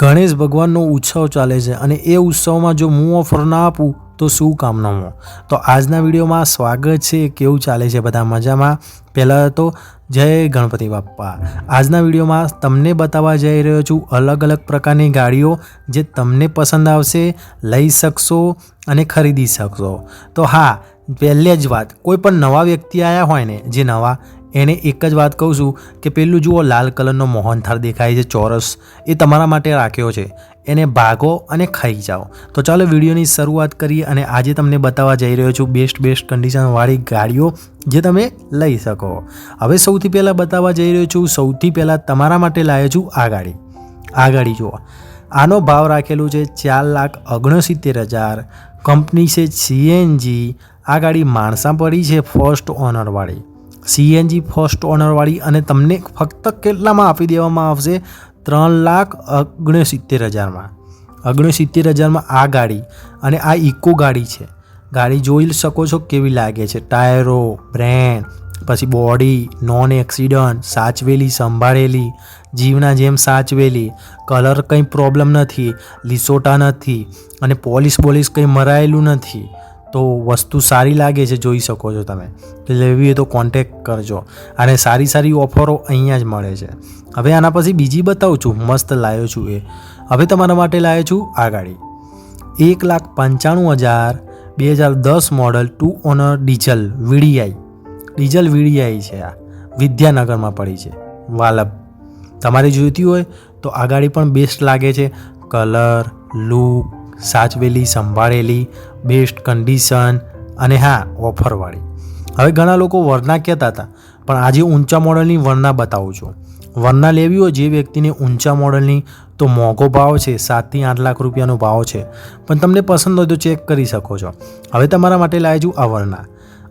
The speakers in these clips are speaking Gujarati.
ગણેશ ભગવાનનો ઉત્સવ ચાલે છે અને એ ઉત્સવમાં જો હું ઓફર ના આપું, તો શું કામનામાં? તો આજના વિડીયોમાં સ્વાગત છે, કેવું ચાલે છે બધા મજામાં? પહેલાં તો જય ગણપતિ બાપ્પા. આજના વિડીયોમાં તમને બતાવવા જઈ રહ્યો છું અલગ અલગ પ્રકારની ગાડીઓ જે તમને પસંદ આવશે, લઈ શકશો અને ખરીદી શકશો. તો હા, પહેલે જ વાત, કોઈ પણ નવા વ્યક્તિ આવ્યા હોય ને, જે નવા એને એક જ વાત કહું છું કે પેલું જુઓ, લાલ કલરનો મોહનથાળ દેખાય છે, ચોરસ. એ તમારા માટે રાખ્યો છે. એને ભાગો અને ખાઈ જાઓ. તો ચાલો વિડીયોની શરૂઆત કરીએ અને આજે તમને બતાવવા જઈ રહ્યો છું બેસ્ટ બેસ્ટ કન્ડિશનવાળી ગાડીઓ જે તમે લઈ શકો. હવે સૌથી પહેલાં બતાવવા જઈ રહ્યો છું, સૌથી પહેલાં તમારા માટે લાવ્યો છું આ ગાડી. આ ગાડી જુઓ. આનો ભાવ રાખેલું છે ચાર લાખ ઓગણસિત્તેર હજાર. કંપની છે સીએનજી આ ગાડી માણસા પડી છે, ફર્સ્ટ ઓનરવાળી. સીએનજી ફર્સ્ટ ઓનરવાળી અને તમને ફક્ત કેટલામાં આપી દેવામાં આવશે? ત્રણ લાખ ઓગણસિત્તેર હજારમાં. ઓગણસિત્તેર હજારમાં આ ગાડી અને આ ઇકો ગાડી છે. ગાડી જોઈ શકો છો કેવી લાગે છે. ટાયરો બ્રેન્ડ પછી બોડી, નોન એક્સિડન્ટ, સાચવેલી, સંભાળેલી, જીવના જેમ સાચવેલી, કલર કંઈ પ્રોબ્લેમ નથી, લીસોટા નથી અને પોલીસ બોલીસ કંઈ મરાયેલું નથી. તો વસ્તુ સારી લાગે છે, જોઈ શકો છો તમે. લેવી હોય તો કોન્ટેક કરજો. અને સારી સારી ઓફરો અહીંયા જ મળે છે. હવે આના પછી બીજી બતાવું છું. મસ્ત લાવ્યો છું એ. હવે તમારા માટે લાવ્યો છું આ ગાડી એક લાખ પંચાણું હજાર બે હજાર દસ model two owner diesel VDI. Diesel VDI છે આ. વિદ્યાનગરમાં પડી છે. વાલબ તમારે જોઈતી હોય તો આ ગાડી પણ બેસ્ટ લાગે છે. કલર લુક સાચવેલી, સંભાળેલી બેસ્ટ કન્ડિશન અને હા, ઓફરવાળી. હવે ઘણા લોકો વરના કહેતા હતા, પણ આજે ઊંચા મોડલની વરના બતાવું છું. વરના લેવી હોય જે વ્યક્તિને ઊંચા મોડલની તો મોંઘો ભાવ છે, સાતથી આઠ લાખ રૂપિયાનો ભાવ છે. પણ તમને પસંદ હોય તો ચેક કરી શકો છો. હવે તમારા માટે લાવી છું આ વરના.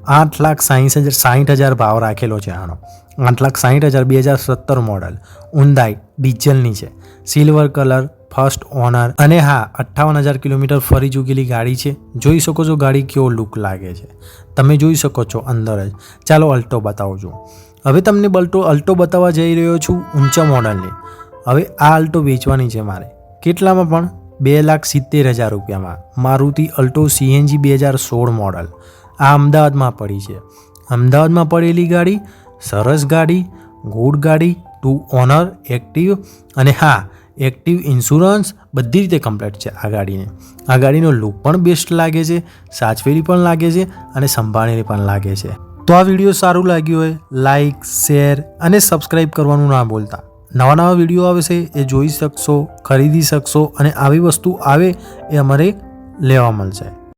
આઠ લાખ સાહીઠ હજાર સાહીઠ હજાર ભાવ રાખેલો છે આનો. આઠ લાખ સાહીઠ હજાર, બે હજાર સત્તર મોડલ. ઊંડાઈ ડીઝલની છે. સિલ્વર કલર ફર્સ્ટ ઓનર અને હા, અઠ્ઠાવન હજાર કિલોમીટર ફરી ચૂકેલી ગાડી છે. જોઈ શકો છો ગાડી કેવો લુક લાગે છે. તમે જોઈ શકો છો અંદર જ. ચાલો અલ્ટો બતાવું છું. હવે તમને બલ્ટો અલ્ટો બતાવવા જઈ રહ્યો છું ઊંચા મોડલની. હવે આ અલ્ટો વેચવાની છે મારે. કેટલામાં પણ? બે લાખ સિત્તેર હજાર રૂપિયામાં. મારુતિ અલ્ટો સીએનજી બે હજાર સોળ મોડલ. આ અમદાવાદમાં પડી છે. અમદાવાદમાં પડેલી ગાડી, સરસ ગાડી ગુડ ગાડી ટુ ઓનર એક્ટિવ અને હા એક્ટિવ ઇન્સ્યોરન્સ બધી રીતે કમ્પ્લીટ છે આ ગાડીને. આ ગાડીનો લુક પણ બેસ્ટ લાગે છે, સાચવેલી પણ લાગે છે અને સંભાળેલી પણ લાગે છે. તો આ વીડિયો સારું લાગ્યું હોય લાઇક શેર અને સબસ્ક્રાઈબ કરવાનું ના ભૂલતા. નવા નવા વીડિયો આવશે એ જોઈ શકશો, ખરીદી શકશો અને આવી વસ્તુ આવે એ અમારે લેવા મળશે.